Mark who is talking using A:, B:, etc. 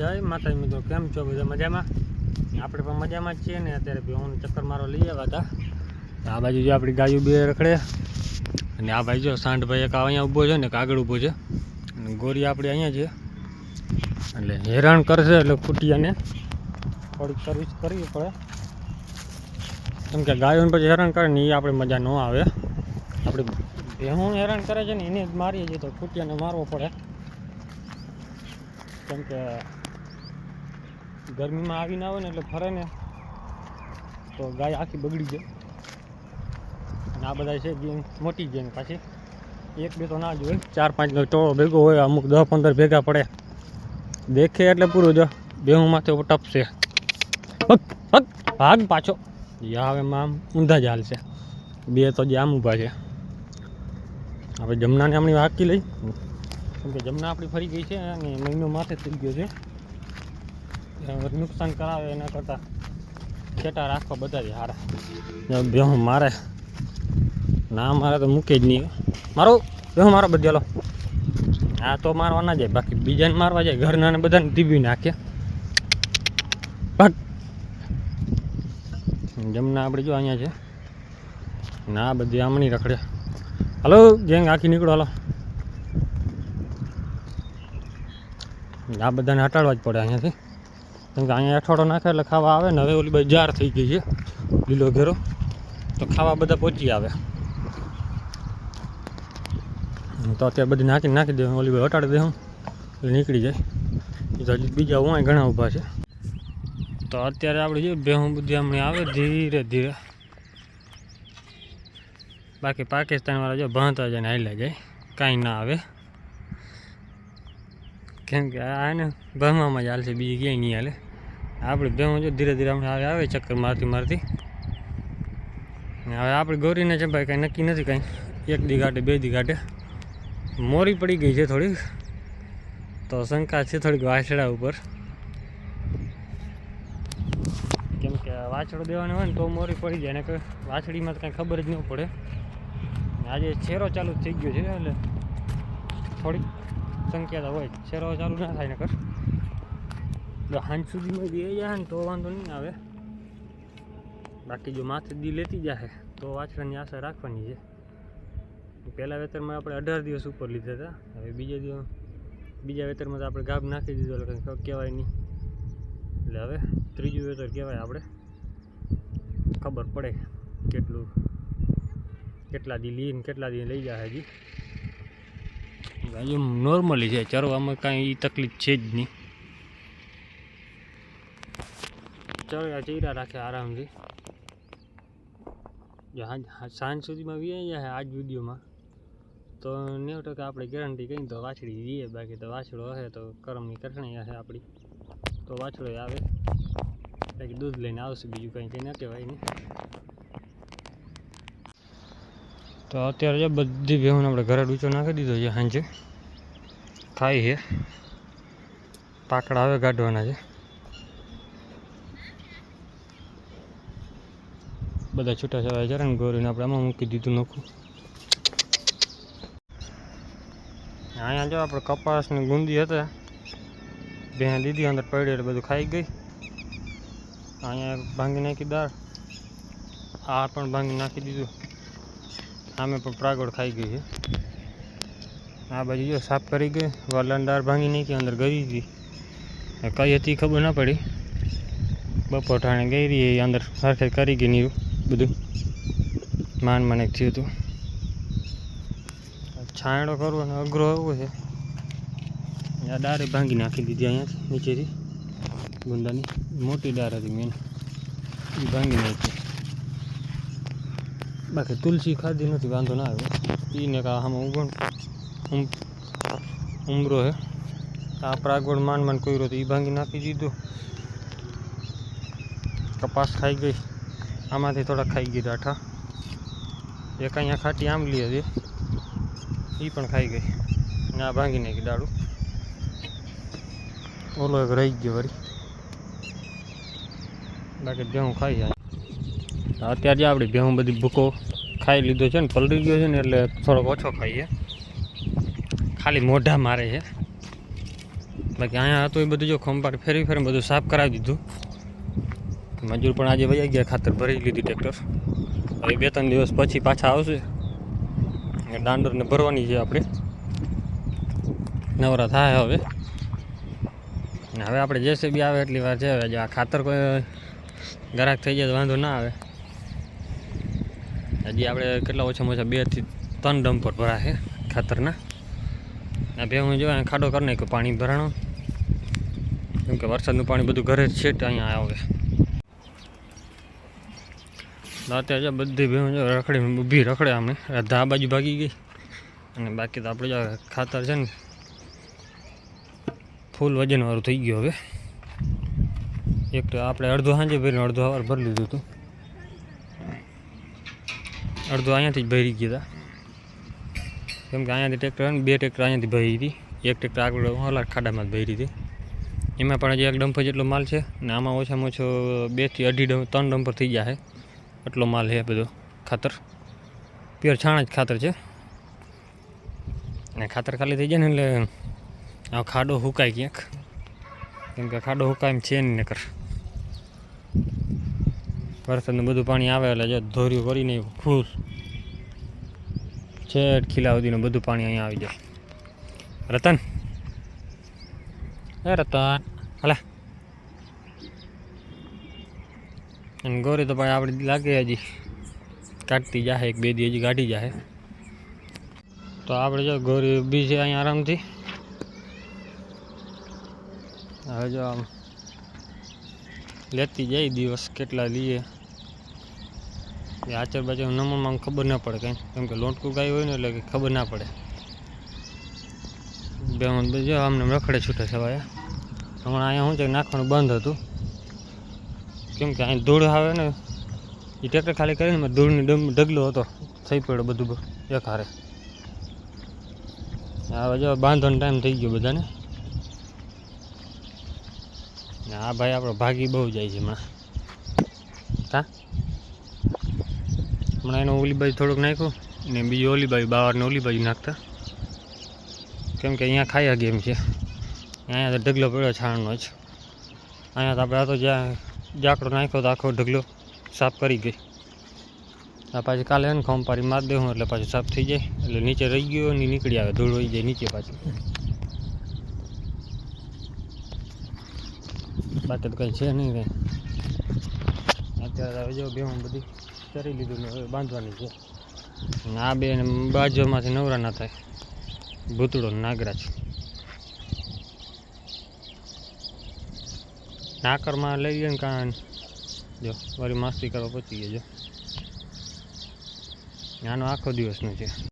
A: જય માતા મિત્રો, કેમ છો બધા મજામાં? આપણે પણ મજામાં છીએ ને, અત્યારે ભેહું ચક્કર મારો લઈ આવ્યા હતા. આ બાજુ જો આપણી ગાયું બે રખડે. અને આ ભાઈ જો સાંઢભાઈ એક અહીંયા ઊભો છે ને કાગળ ઊભો છે. અને ગોરી આપણી અહીંયા છે. એટલે હેરાન કરશે એટલે ખૂટીયાને થોડીક સર્વિસ કરવી પડે. કેમ કે ગાયોને પછી હેરાન કરે ને એ આપણે મજા ન આવે. આપણે ભેહું હેરાન કરે છે ને, એને જ મારીએ છીએ તો ફૂટિયાને મારવો પડે. કેમ કે ગરમીમાં આવીને આવે ને એટલે ફરે ને તો ગાય આખી બગડી જાય. અને આ બધા છે જે મોટી ને પાછી. એક, બે તો ના જ હોય. ચાર પાંચનો ટોળો ભેગો હોય, અમુક દસ પંદર ભેગા પડે. દેખે એટલે પૂરું જો. બેહું માથે ટપશે. ભાગ પાછો. હવે આમ ઊંધા જ હાલશે બે તો જે આમ ઊભા છે. આપણે જમનાને હમણાં હાકી લઈ. કેમ કે જમના આપણી ફરી ગઈ છે અને મહિનો માથે થઈ ગયો છે. હવે નુકસાન કરાવે એના કરતાં છેટા રાખવા બધા જ હારા બેહું મારે ના મારે તો મૂકે જ નહીં મારો બેહું મારો બધેલો આ તો મારવા ના જાય બાકી બીજાને મારવા જાય ઘરના ને બધાને ટીવી નાખે ભાગ જમના આપણે જો અહીંયા છે ના બધી આમણી રખડે હલો ગેંગ આખી નીકળો હાલો આ બધાને હટાડવા જ પડે અહીંયાથી કેમ કે અહીંયા અઠવાડો નાખે એટલે ખાવા આવે ને હવે ઓલી બાજુ જાર થઈ ગઈ છે, લીલો ઘેરો. તો ખાવા બધા પહોંચી આવે. તો અત્યારે બધી નાખી નાખી દે ઓલી બાજુ હટાડી દે એટલે નીકળી જાય. તો બીજા હું ઘણા ઊભા છે. તો અત્યારે આપણે જે ભેહું બધી હમણાં આવે ધીરે ધીરે. બાકી પાકિસ્તાનવાળા જો ભણતા જાય ને હાલ્યા જાય, કાંઈ ના આવે. કેમ કે આને ને જ હાલશે બીજી ક્યાંય નહીં હાલે. આપણે ભેહું જો ધીરે ધીરે હમણાં આવે ચક્કર મારતી મારતી. હવે આપણી ગૌરીને છે ભાઈ કાંઈ નક્કી નથી કાંઈ. એક દી ગાંઠે બે દી ગાંઠે મોરી પડી ગઈ છે થોડીક. તો શંકા છે થોડીક વાછડા ઉપર. કેમ કે વાછડો દેવાનો હોય ને તો મોરી પડી જાય ને કે વાછડીમાં તો કાંઈ ખબર જ ન પડે. આજે છેરો ચાલુ થઈ ગયો છે, એટલે થોડીક સંખ્યા હોય છેરો ચાલુ ના થાય નકર. હાંજ સુધીમાં દે જાય ને તો વાંધો નહીં આવે. બાકી જો માથે દી લેતી જશે તો વાછરાની આશા રાખવાની છે. પહેલાં વેતરમાં આપણે અઢાર દિવસ ઉપર લીધા હતા, હવે બીજા દિવસ બીજા વેતરમાં તો આપણે ગાભ નાખી દીધો, એટલે કહેવાય નહીં. એટલે હવે ત્રીજું વેતર કહેવાય આપણે. ખબર પડે કેટલું, કેટલા દી લઈને કેટલા દી લઈ જાય હજી હજુ નોર્મલી છે, ચરવામાં કાંઈ તકલીફ છે જ નહીં. ચરવા ચીરા રાખે આરામથી. સાંજ સુધીમાં વી જાય આજ વિડીયોમાં. તો નેવું ટકા આપણે ગેરંટી કહીને તો વાછડી જઈએ બાકી તો વાછડો હશે તો કરમની કરણી હશે આપણી. તો વાછડો આવે. બાકી દૂધ લઈને આવશે, બીજું કંઈ કંઈ ન કહેવાય નહીં. તો અત્યારે જે બધી ભેહું આપણે ઘરે ડૂચો નાખી દીધો છે સાંજે. ખાઈ છે. પાકડા હવે કાઢવાના છે. બધા છૂટા છવાય છે ને ગોરીને આપણે આમાં મૂકી દીધું નખું. અહીંયા જો આપણે કપાસની ગુંદી હતા. બે દીધી, અંદર પડી એટલે બધું ખાઈ ગઈ. અહીંયા ભાંગી નાખી દાળ. આ પણ ભાંગી નાખી દીધું. આમે પણ પ્રાગોળ ખાઈ ગઈ છે. આ બાજુ જો સાફ કરી ગઈ વલણદાર ભાંગી નાખી, અંદર ગઈ. હતી કઈ હતી ખબર ના પડી. બપોર ઠાણે ગઈ રહી, એ અંદર સરખે કરી ગઈ નીરું બધું. માન મને થયું હતું. છાંયડો કરવો અને અઘરો એવો છે. આ દારે ભાંગી નાખી દીધી અહીંયા નીચેથી. ગુંદાની મોટી દાર હતી મેન. એ ભાંગી નાખી. બાકી તુલસી ખાધી નથી, વાંધો ના આવ્યો એને કા આમાં ઉગણ ઉમરો હે. આ પ્રાગવડ માન માન કર્યો તો એ ભાંગી નાખી દીધો. કપાસ ખાઈ ગઈ. આમાંથી થોડા ખાઈ ગઈ ડાઠા એક અહીંયા ખાટી આંબલી હતી. એ પણ ખાઈ ગઈ. અને આ ભાંગી નાખી દાડું. ઓલો એક રહી ગયો વળી બાકી ભેહું ખાઈ જાય. અત્યારે આપણી ભેહું બધી ભૂકો ખાઈ લીધો છે ને, પલળી ગયો છે ને, એટલે થોડોક ઓછો ખાઈએ. ખાલી મોઢા મારે છે. બાકી અહીંયા હતું એ બધું જો ખંભાટ ફેરી ફેરી બધું સાફ કરાવી દીધું. મજૂર પણ આજે વૈયા ગયા, ખાતર ભરી લીધી ટ્રેક્ટર. હવે બે ત્રણ દિવસ પછી પાછા આવશે. એ દાંડરને ભરવાની છે આપણે. નવરા થાય હવે. હવે આપણે જેસીબી આવે એટલી વાર છે, હવે આ ખાતર કોઈ ગ્રાહક થઈ જાય તો વાંધો ના આવે. હજી આપણે કેટલા ઓછામાં ઓછા બેથી ત્રણ ડમ્પર ભરા છે ખાતરના. આ બે હું જો ખાડો કરી નાખ્યો, પાણી ભરાણો. કેમ કે વરસાદનું પાણી બધું ઘરે જ છે અહીંયા આવે. રાતે જો બધી ભેહું જો રખડી, ઊભી રખડે અમે. ધા બાજુ ભાગી ગઈ. અને બાકી તો આપણે જો ખાતર છે ને, ફૂલ વજનવાળું થઈ ગયું હવે. એક તો આપણે અડધો સાંજે ભરીને અડધો અવાર ભરી લીધું હતું. અડધો અહીંયાથી જ ભરી ગયા કેમ કે અહીંયાથી ટ્રેક્ટર ને, બે ટ્રેક્ટર અહીંયાથી ભરી હતી. એક ટ્રેક્ટર આગળ ઓલા ખાડામાં જ ભરી હતી. એમાં પણ હજી એક ડમ્પર જેટલો માલ છે ને આમાં ઓછામાં ઓછો બેથી અઢી ડમ, ત્રણ ડમ્પર થઈ જાય એટલો માલ છે બધો, ખાતર. પ્યોર છાણા જ ખાતર છે. અને ખાતર ખાલી થઈ જાય ને એટલે આ ખાડો હુકાય ક્યાંક. કેમ કે ખાડો હુકાય એમ છે નહીં નકર. વરસાદનું બધું પાણી આવે એટલે જો ધોર્યું કરીને ખુશ. છેટ ખીલા સુધીનું બધું પાણી અહીંયા આવી જાય. રતન. એ રતન, હલા. અને ગોરી તો ભાઈ આપણે લાગે હજી. કાઢતી જાહે, એક બે દી હજી કાઢી જાહે. તો આપણે જો ગોરી ઊભી છે અહીંયા આરામથી. હવે જો આમ લેતી જાય દિવસ કેટલા લઈએ એ આચર બાચર નમણમાં ખબર ના પડે કંઈ. કેમ કે લોટકું ગાય હોય ને એટલે કે ખબર ના પડે. બે જો આમને રખડે છૂટે સવાયા હમણાં અહીંયા શું છે નાખવાનું બંધ હતું. કેમ કે અહીં ધૂળ આવે ને એ ટ્રેક્ટર ખાલી કરીને ધૂળની ઢગલો હતો. થઈ પડ્યો બધું એક હારે. હવે જો બાંધવાનો ટાઈમ થઈ ગયો બધાને. આ ભાઈ આપણો ભાગી બહુ જાય છે હમણાં. હા હમણાં એનો ઓલી બાજુ થોડુંક નાખ્યું ને બીજી ઓલી બાજુ બાવારને ઓલી બાજુ નાખતા. કેમ કે અહીંયા ખાયા ગેમ છે. અહીંયા તો ઢગલો પડ્યો છાણનો જ. અહીંયા તો આપણે આ તો જ્યાં જાકડો નાખ્યો તો આખો ઢગલો સાફ કરી ગઈ. આ પાછી કાલે ને ખંપારી માર દેવું એટલે પાછું સાફ થઈ જાય. એટલે નીચે રહી ગયો ને નીકળી આવે, ધૂળ હોય જાય નીચે પાછી. બાકી તો કંઈ છે નહીં કંઈ અત્યારે હવે જો બે બધી. કરી લીધું ને હવે બાંધવાની છે. ના બે બાજુમાંથી નવરા ના થાય. ભૂતળો નાગરાજ નાકરમાં લઈ ગયો ને કાન. જો, વળી મસ્તી કરવા પચી ગયો, જો. આનો આખો દિવસનો છે.